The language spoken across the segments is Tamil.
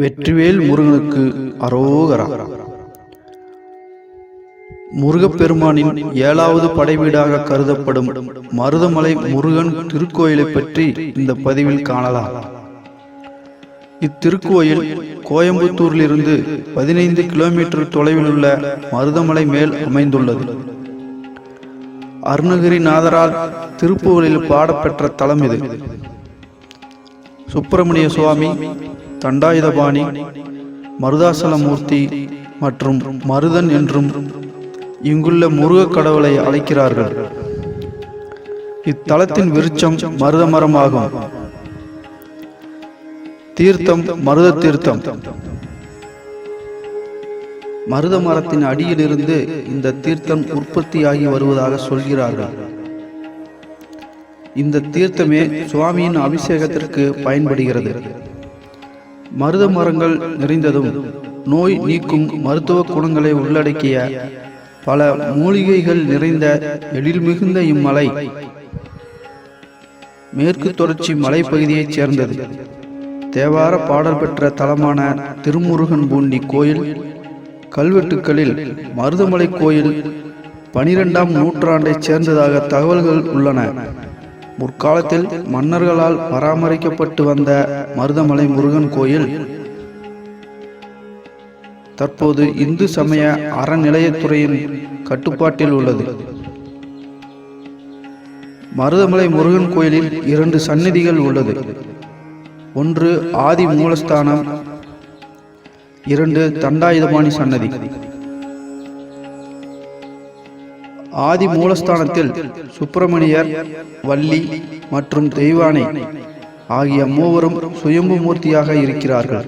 வெற்றிவேல் முருகனுக்கு அரோகரா. முருகப்பெருமானின் ஏழாவது படைவீடாக கருதப்படும் மருதமலை முருகன் திருக்கோயிலை பற்றி இந்த பதிவில் காணலாம். இத்திருக்கோயில் கோயம்புத்தூரிலிருந்து பதினைந்து கிலோமீட்டர் தொலைவில் உள்ள மருதமலை மேல் அமைந்துள்ளது. அருணகிரிநாதரால் திருப்பூரில் பாடப்பெற்ற தலம் இது. சுப்பிரமணிய சுவாமி தண்டாயுதபாணி மருதாசலமூர்த்தி மற்றும் மருதன் என்றும் இங்குள்ள முருகக் கடவுளை அழைக்கிறார்கள். இத்தலத்தின் விருட்சம் மருதமரமாகும். தீர்த்தம் மருத தீர்த்தம் மருத மரத்தின் அடியிலிருந்து இந்த தீர்த்தம் உற்பத்தியாகி வருவதாக சொல்கிறார்கள். இந்த தீர்த்தமே சுவாமியின் அபிஷேகத்திற்கு பயன்படுகிறது. மருத மரங்கள் நிறைந்ததும் நோய் நீக்கும் மருத்துவ குணங்களை உள்ளடக்கிய பல மூலிகைகள் நிறைந்த எழில் மிகுந்த இம்மலை. மேற்கு தொடர்ச்சி மலைப்பகுதியைச் சேர்ந்தது. தேவார பாடல் பெற்ற தலமான திருமுருகன் பூண்டி கோயில் கல்வெட்டுக்களில் மருதமலை கோயில் பனிரெண்டாம் நூற்றாண்டைச் சேர்ந்ததாக தகவல்கள் உள்ளன. முற்காலத்தில் மன்னர்களால் பராமரிக்கப்பட்டு வந்த மருதமலை முருகன் கோயில் தற்போது இந்து சமய அறநிலையத்துறையின் கட்டுப்பாட்டில் உள்ளது. மருதமலை முருகன் கோயிலில் இரண்டு சந்நிதிகள் உள்ளது. ஒன்று ஆதி மூலஸ்தானம் இரண்டு தண்டாயுதபாணி சன்னதி. ஆதி மூலஸ்தானத்தில் சுப்பிரமணியர் வள்ளி மற்றும் தெய்வானை ஆகிய மூவரும் சுயம்பு மூர்த்தியாக இருக்கிறார்கள்.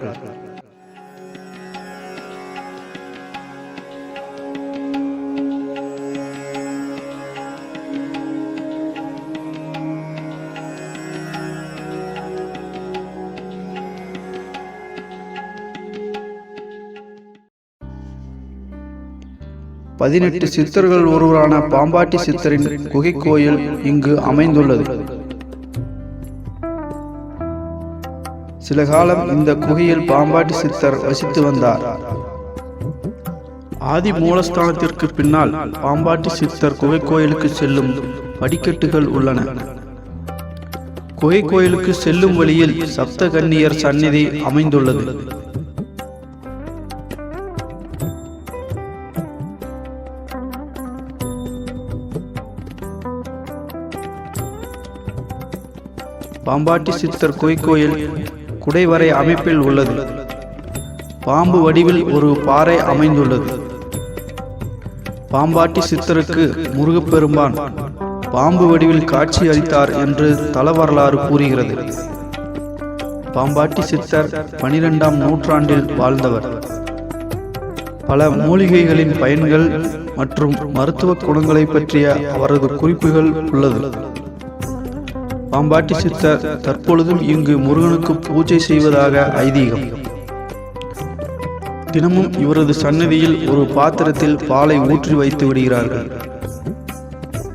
பதினெட்டு சித்தர்கள் ஒருவரான பாம்பாட்டி சித்தரின் குகை கோயில் இங்கு அமைந்துள்ளது. சில காலம் இந்த குகையில் பாம்பாட்டி சித்தர் வசித்து வந்தார். ஆதி மூலஸ்தானத்திற்கு பின்னால் பாம்பாட்டி சித்தர் குகை கோயிலுக்கு செல்லும் படிக்கட்டுகள் உள்ளன. குகை கோயிலுக்கு செல்லும் வழியில் சப்த கன்னியர் சந்நிதி அமைந்துள்ளது. பாம்பாட்டி சித்தர் குய்கோயில் குடைவரை அமைப்பில் உள்ளது. பாம்பு வடிவில் ஒரு பாறை அமைந்துள்ளது. பாம்பாட்டி சித்தருக்கு முருகப்பெருமான் பாம்பு வடிவில் காட்சி அளித்தார் என்று தல வரலாறு கூறுகிறது. பாம்பாட்டி சித்தர் பனிரெண்டாம் நூற்றாண்டில் வாழ்ந்தவர். பல மூலிகைகளின் பயன்கள் மற்றும் மருத்துவ குணங்களை பற்றிய அவரது குறிப்புகள் உள்ளது. பாம்பாட்டி சித்தர் தற்பொழுதும் இங்கு முருகனுக்கு பூஜை செய்வதாக ஐதீகம். தினமும் இவரது சன்னதியில் ஒரு பாத்திரத்தில் பாலை ஊற்றி வைத்து விடுகிறார்கள்.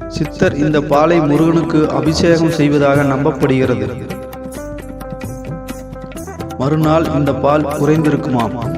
சித்தர் இந்த பாலை முருகனுக்கு அபிஷேகம் செய்வதாக நம்பப்படுகிறது. மறுநாள் இந்த பால் குறைந்திருக்குமாம்.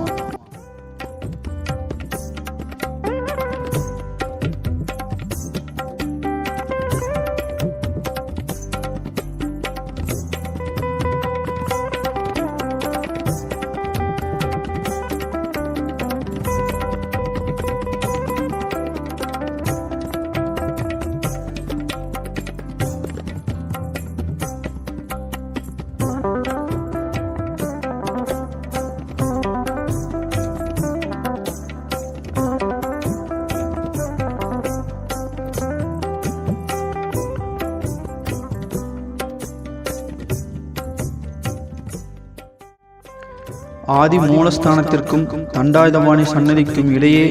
ஆதி மூலஸ்தானத்திற்கும் தண்டாயுதபாணி சன்னதிக்கும் இடையே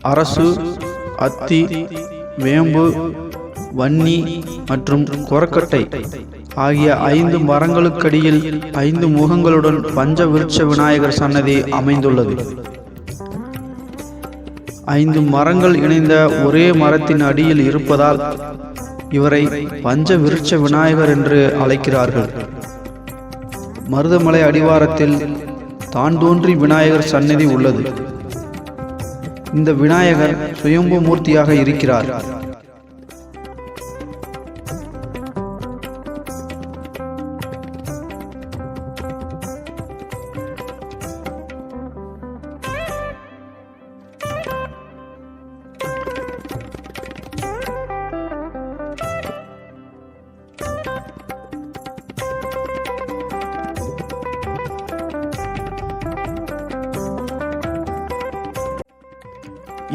அரசு அத்தி வேம்பு வன்னி மற்றும் கொரக்கட்டை ஆகிய ஐந்து மரங்களுக்கடியில் ஐந்து முகங்களுடன் பஞ்ச விருட்ச விநாயகர் சன்னதி அமைந்துள்ளது. ஐந்து மரங்கள் இணைந்த ஒரே மரத்தின் அடியில் இருப்பதால் இவரை பஞ்ச விருட்ச விநாயகர் என்று அழைக்கிறார்கள். மருதமலை அடிவாரத்தில் தான் தோன்றி விநாயகர் சந்நிதி உள்ளது. இந்த விநாயகர் சுயம்பு மூர்த்தியாக இருக்கிறார்.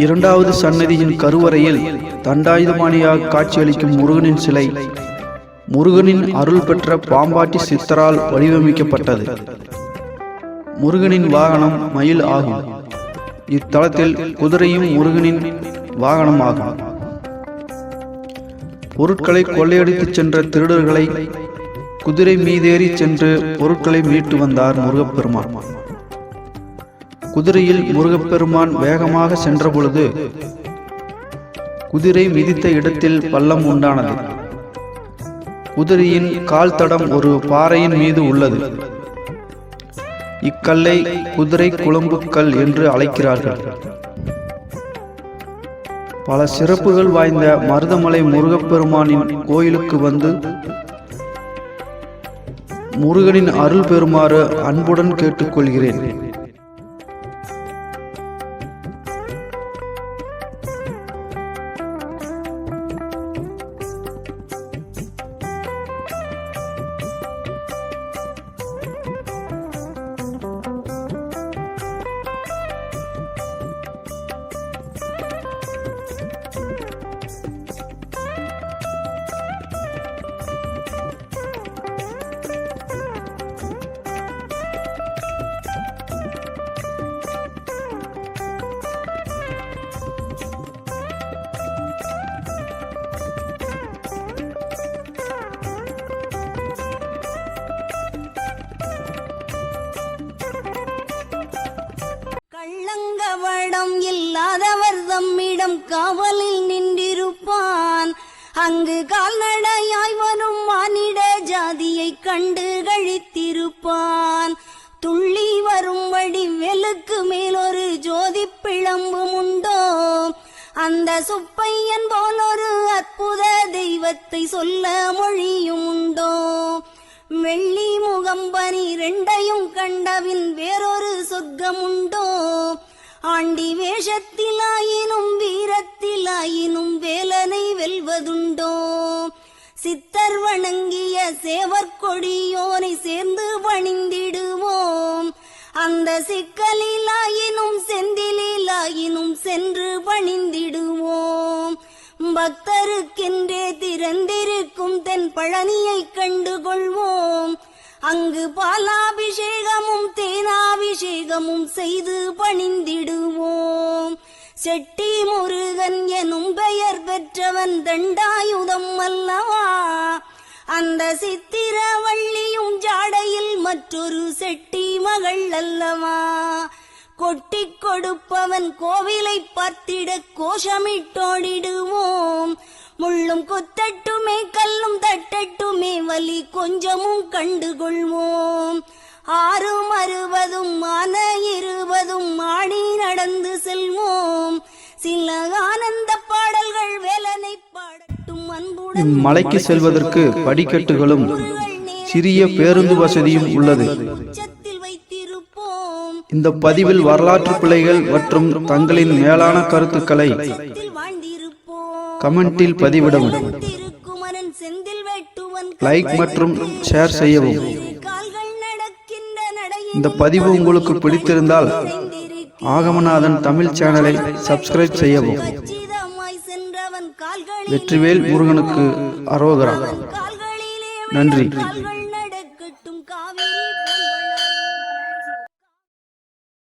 இரண்டாவது சன்னதியின் கருவறையில் தண்டாயுதபாணியாக காட்சியளிக்கும் முருகனின் சிலை முருகனின் அருள் பெற்ற பாம்பாட்டி சித்தரால் வடிவமைக்கப்பட்டது. முருகனின் வாகனம் மயில் ஆகும். இத்தலத்தில் குதிரையும் முருகனின் வாகனம் ஆகும் பொருட்களை கொள்ளையடித்துச் சென்ற திருடர்களை குதிரை மீதேறி சென்று பொருட்களை மீட்டு வந்தார் முருகப்பெருமான். குதிரையில் முருகப்பெருமான் வேகமாக சென்றபொழுது குதிரை மிதித்த இடத்தில் பள்ளம் உண்டானது. குதிரையின் கால் தடம் ஒரு பாறையின் மீது உள்ளது. இக்கல்லை குதிரை குழம்புக்கல் என்று அழைக்கிறார்கள். பல சிறப்புகள் வாய்ந்த மருதமலை முருகப்பெருமானின் கோயிலுக்கு வந்து முருகனின் அருள் பெறுமாறு அன்புடன் கேட்டுக்கொள்கிறேன். கண்டு கழித்திருப்பான். துள்ளி வரும்படி மேல் ஒரு ஜோதி பிளம்பும் உண்டோ அந்த சுப்பையன் போல் ஒரு அற்புத தெய்வத்தை சொல்ல மொழியும் உண்டோ வெள்ளி முகம்பனி ரெண்டையும் கண்டவின் வேறொரு சொர்க்கம் உண்டோ ஆண்டி வேஷத்திலாயினும் வீரத்திலாயினும் வேலனை வெல்வதுண்டோ. சித்தர் வணங்கிய சேவர் கொடியோனை சேர்ந்து பணிந்திடுவோம் அந்த சிக்கலிலாயினும் செந்திலாயினும் சென்று பணிந்திடுவோம் பக்தருக்கென்றே திறந்திருக்கும் தென் பழனியை கண்டு கொள்வோம் அங்கு பாலாபிஷேகமும் தேனாபிஷேகமும் செய்து பணிந்திடுவோம் செட்டி முருகன் எனும் பெயர் பெற்றவன் தண்டாயுதம் அல்லவா? அந்த சித்திரவள்ளியும் ஜாடையில் மற்றொரு செட்டி மகள் அல்லவா? கொட்டி கொடுப்பவன் கோவிலை பார்த்திட கோஷமிட்டோடிடுவோம். முள்ளும் குத்தட்டுமே கல்லும் தட்டட்டுமே வலி கொஞ்சமும் கண்டுகொள்வோம். ஆறும் அறுபதும் மான இருபதும் ஆடி நடந்து செல்வோம். சில ஆனந்த பாடல்கள் வேலனை பாடட்டும் அன்புடன். இம்மலைக்கு செல்வதற்கு படிக்கட்டுகளும் சிறிய பேருந்து வசதியும் உள்ளது. இந்த பதிவில் வரலாற்று பிழைகள் மற்றும் தங்களின் மேலான கருத்துக்களை கமெண்டில் பதிவிடவும். லைக் மற்றும் ஷேர் செய்யவும். இந்த பதிவு உங்களுக்கு பிடித்திருந்தால் ஆகமநாதன் தமிழ் சேனலை சப்ஸ்கிரைப் செய்யவும். வெற்றிவேல் முருகனுக்கு அரோகரா. நன்றி.